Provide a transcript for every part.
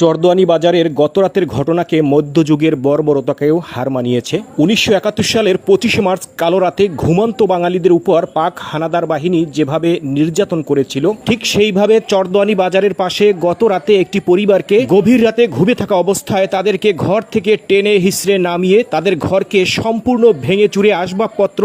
চরদোয়ানি বাজারের গতরাতের ঘটনাকে মধ্যযুগের বর্বরতাকেও হার মানিয়েছে। উনিশশো একাত্তর সালের পঁচিশে মার্চ কালো রাতে ঘুমন্ত বাঙালিদের উপর পাক হানাদার বাহিনী যেভাবে নির্যাতন করেছিল, ঠিক সেইভাবে চরদোয়ানি বাজারের পাশে গত রাতে একটি পরিবারকে গভীর রাতে ঘুমে থাকা অবস্থায় তাদেরকে ঘর থেকে টেনে হিসড়ে নামিয়ে তাদের ঘরকে সম্পূর্ণ ভেঙে চুরে আসবাবপত্র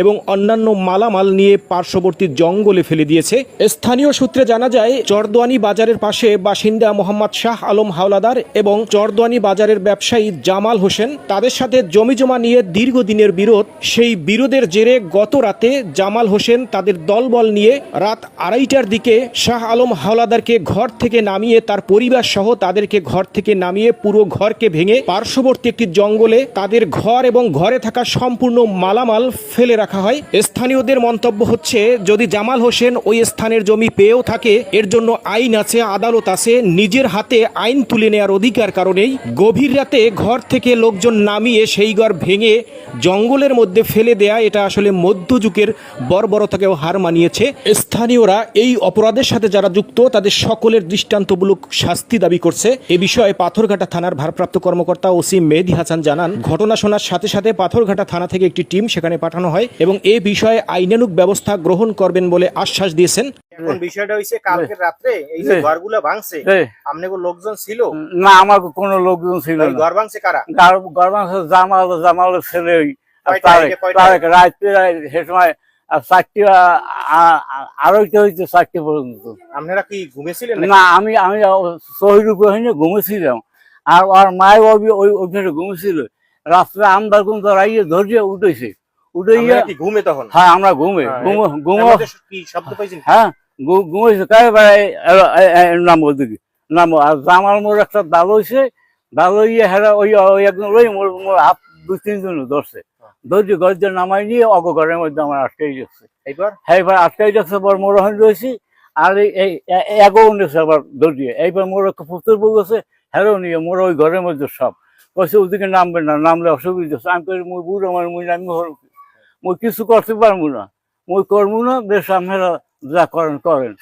এবং অন্যান্য মালামাল নিয়ে পার্শ্ববর্তী জঙ্গলে ফেলে দিয়েছে। স্থানীয় সূত্রে জানা যায়, চরদোয়ানি বাজারের পাশে বাসিন্দা মোহাম্মদ শাহ আলম হাওলাদার এবং চরদোয়ানি বাজারের ব্যবসায়ী জামাল হোসেন তাদের সাথে জমিজমা নিয়ে দীর্ঘদিনের বিরোধ। সেই বিরোধের জেরে গত রাতে জামাল হোসেন তাদের দলবল নিয়ে রাত আড়াইটার দিকে শাহ আলম হাওলাদারকে ঘর থেকে নামিয়ে তার পরিবার সহ তাদেরকে ঘর থেকে নামিয়ে পুরো ঘরকে ভেঙে পার্শ্ববর্তী একটি জঙ্গলে তাদের ঘর এবং ঘরে থাকা সম্পূর্ণ মালামাল ফেলে রাখা হয়। স্থানীয়দের মন্তব্য হচ্ছে, যদি জামাল হোসেন ওই স্থানের জমি পেয়েও থাকে, এর জন্য আইন আছে, আদালত আছে, নিজের হাতে আইন তুলে নেওয়ার অধিকার কারণেই গভীর রাতে ঘর থেকে লোকজন নামিয়ে সেই ঘর ভেঙে জঙ্গলের মধ্যে ফেলে দেয়া, এটা আসলে মধ্যযুগের বর্বরতাকেও হার মানিয়েছে। স্থানীয়রা এই অপরাধের সাথে যারা যুক্ত, তাদের সকলের দৃষ্টান্তমূলক শাস্তি দাবি করছে। এ বিষয়ে পাথরঘাটা থানার ভারপ্রাপ্ত কর্মকর্তা ওসি মেহেদি হাসান জানান, ঘটনা শোনার সাথে সাথে পাথরঘাটা থানা থেকে একটি টিম সেখানে পাঠানো হয় এবং এ বিষয়ে আইনানুগ ব্যবস্থা গ্রহণ করবেন বলে আশ্বাস দিয়েছেন। এখন বিষয়টা হইছে কালকে রাত্রে এই যে ঘরগুলো ভাঙছে আপনাকে লোকজন ছিল। না আমার কোনো লোকজন ছিল না। ঘর ভাঙছে কারা? গরমাস জামাল জামালের ছেলে তারেক সে সময় চারটি আড়াইটা হইতে চারটে পর্যন্ত। আপনারা কি ঘুমেছিলেন না আমি আমি শহীদ উপরে ঘুমেছিলাম। আর ওর মায়ের বাবি ওই ওইখানে ঘুমেছিল। রাত্রে আমরা কিন্তু রাইয়ে ধরিয়ে উঠেছি। উঠে কি ঘুমে তখন? হ্যাঁ আমরা ঘুমে হ্যাঁ, ঘুমো ঘুমো কি শব্দ পাইছেন হ্যাঁ ঘুমাইছে কাই ভাই? নাম ওদিকে নাম আর জামাল মোর একটা দাল হইছে। দাল হইয়ে হেরা ওই ওই একজন ওই মোর মোর হাত দুই তিনজন ধরছে। ধরছি গর্জে নামাই নিয়ে অগ ঘরের মধ্যে আমার আটকাই যাচ্ছে। এইবার? হ্যাঁ এবার আটকাই যাচ্ছে পর মোর ওখানে রয়েছি। আর এই এগো নিয়েছে আবার ধরিয়ে। এইবার মোর একটা পুত্র বউ আছে হেরো নিয়ে মোর ওই ঘরের মধ্যে সব। কইছে ওদিকে নামবে না নামলে অসুবিধা আছে। আমি কই মুই বুড়ো আমার মুই নামি মুই কিছু করতে পারব না। মুই করব না বেশ আপনারা যা করেন করেন।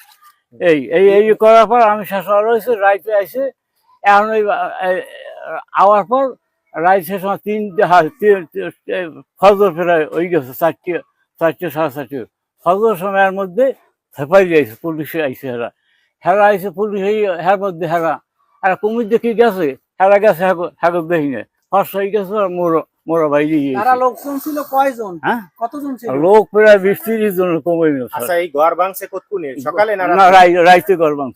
এই এই এই করার পর আমি শেষ হওয়ার হয়েছে রাইতে আইসে এখন ওই আওয়ার পর রাইত শেষ সময় তিনটে হ্যাঁ, তিন- ফজর ফেরায় ওই গেছে চারটে চারটে সাড়ে চারটে। ফজর সময়ের মধ্যে হেফাই যাইছে পুলিশে আইসে হেরা। হেরা আইসে পুলিশ এই হের মধ্যে হেরা। আর কুমির দেখি গেছে হেরা গেছে হেগো দেখি না ফার্স্ট হয়ে গেছে আর মোর মোর বাইরে তারা লোকজন ছিল কয়জন? হ্যাঁ? কতজন ছিল? লোক প্রায় বিশ তিরিশ জন কমে গেছে আচ্ছা এই ঘর ভাঙছে কতক্ষণে সকালে না রাইতে করবাম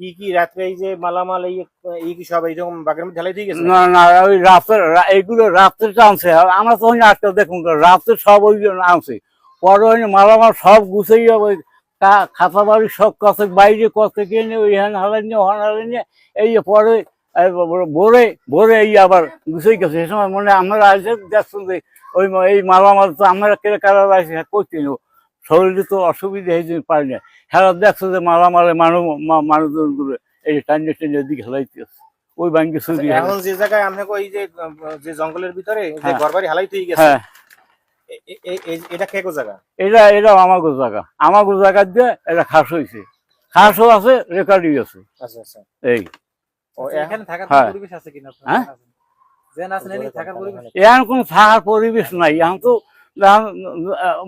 কি কি রাত্রে এই যে মালামাল এই এই কি সব এইরকম বাগের মধ্যে ঢালাই দিয়ে গেছে? না না ওই রাতের রা- এইগুলো রাতের টানছে। আর আমরা তো আজকাল দেখুন রাতের সব ওই আনছে। পরে ওই মালামাল সব ওই কা- খাতা বাড়ি সব কত বাইরে কত কে কিনে ওই হ্যান হালাই নিয়ে হন হালাই নিয়ে এই যে পরে ভোরে ভোরে এই আবার গুছাই গেছে। সে সময় মনে হয় আমরা আসে দেখছেন যে ওই এই মালামাল তো আমরা কেটে কারা আসে করছি শরীরে তো অসুবিধা হয়েছে পারি না। হ্যাঁ দেখছ যে মালামালে মানুষ এই টাইনে টাইনে দিকে হেলাইতে ওই ব্যাংকে আচ্ছা, এখন যে জায়গায় আপনাকে ওই যে যে জঙ্গলের ভিতরে যে হ্যাঁ। ঘর বাড়ি হালাই গেছে হ্যাঁ। এটা কেকো জায়গা? এটা এটা আমাগো জায়গা। আমাগো জায়গা দিয়ে এটা খাস হয়েছে। খাসও আছে রেকর্ডিং আছে। আচ্ছা আচ্ছা। এই। এখন থাকার হ্যাঁ। পরিবেশ আছে কিনা হ্যাঁ? এখানে কোন থাকার পরিবেশ নাই। এখন তো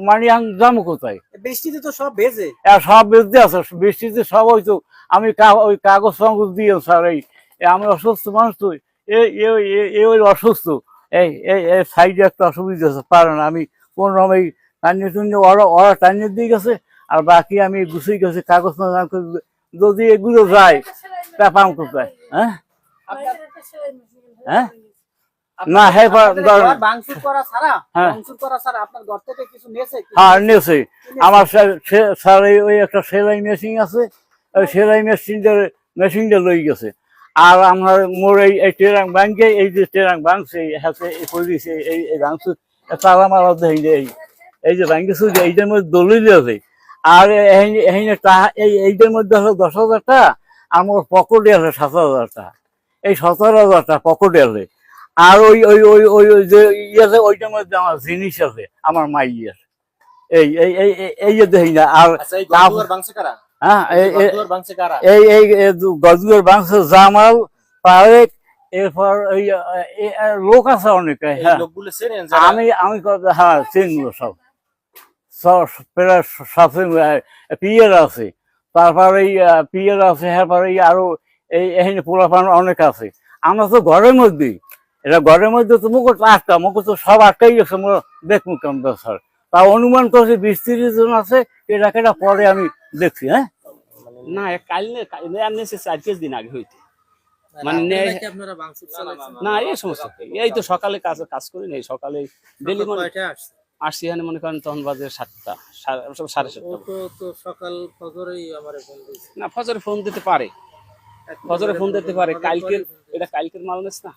মানে এখন কোথায়? বৃষ্টিতে তো সব ভেজে। সব বেঁচে আছে। বৃষ্টিতে সব হয়তো আমি ওই কাগজ ফাগজ দিয়ে স্যার এই আমি অসুস্থ মানুষ তো এই এই- এই- এই ওই অসুস্থ। এই এই সাইডে একটা অসুবিধা আছে পারে না। আমি কোন রকম এই টানিয়ে টুনিয়ে ওরা ওরা টানিয়ে দিয়ে গেছে আর বাকি আমি গুছিয়ে গেছে কাগজ যদি এগুলো যায় তা পাম কোথায় হ্যাঁ হ্যাঁ না, হ্যাঁ, করা ছাড়া? হ্যাঁ। ভাঙচুর করা ছাড়া আপনার ঘর থেকে কিছু নিয়েছে হ্যাঁ আমার স্যার- স্যার এই- ওই একটা সেলাই মেশিন আছে। ওই সেলাই মেশিনটা মেশিনটা লই গেছে। আর আমার মোর এই এই ট্রেরাং ব্যাংকে এই যে ট্রেরাং ভাঙছে এই হাতে পরিছে এই এই ভাঙছে তালা মারা দেয় এই এই যে এইটার মধ্যে দলিল আছে। আর এই- এই এই এইটার মধ্যে হলো দশ হাজার টাকা। আর মোর পকেটে আছে সাত হাজার টাকা এই সতেরো হাজার টাকা পকেটে আছে আর ওই ওই ওই ওই ওই যে ইয়ে ওইটার মধ্যে আমার জিনিস আছে আমার মাইয়ের। এই এই এই এই- যে দেখি না আর আচ্ছা হ্যাঁ এই এই- বাংশ জামাল পারেক এরপর ওই লোক আছে অনেক হ্যাঁ। আমি আমি হ্যাঁ চিনগুলো সব। সব প্রায় সাথে পিয়ার আছে। তারপর এই পিয়ার আছে এরপর এই আরও এই এখানে পোলাপান অনেক আছে। আমরা তো ঘরের মধ্যেই। এটা ঘরের মধ্যে তো মুখ আটকা মুখ তো সব আটকাই গেছে দেখুন কেমন স্যার। তা অনুমান করছি বিশ তিরিশ জন আছে এটা কেটা পরে আমি দেখছি হ্যাঁ? না কাল নে এমনি চার পাঁচ দিন আগে হইতে। মানে নে- না এই সমস্যা। এই তো সকালে কাজ কাজ করি নাই সকালে ডেলি আসছে এখানে মনে করেন তখন বাজে সাতটা সাড়ে সাতটা। সকাল ফজরেই আমারে ফোন না ফজরে ফোন দিতে পারে। ফজরে ফোন দিতে পারে। কালকের এটা কালকের মাল না?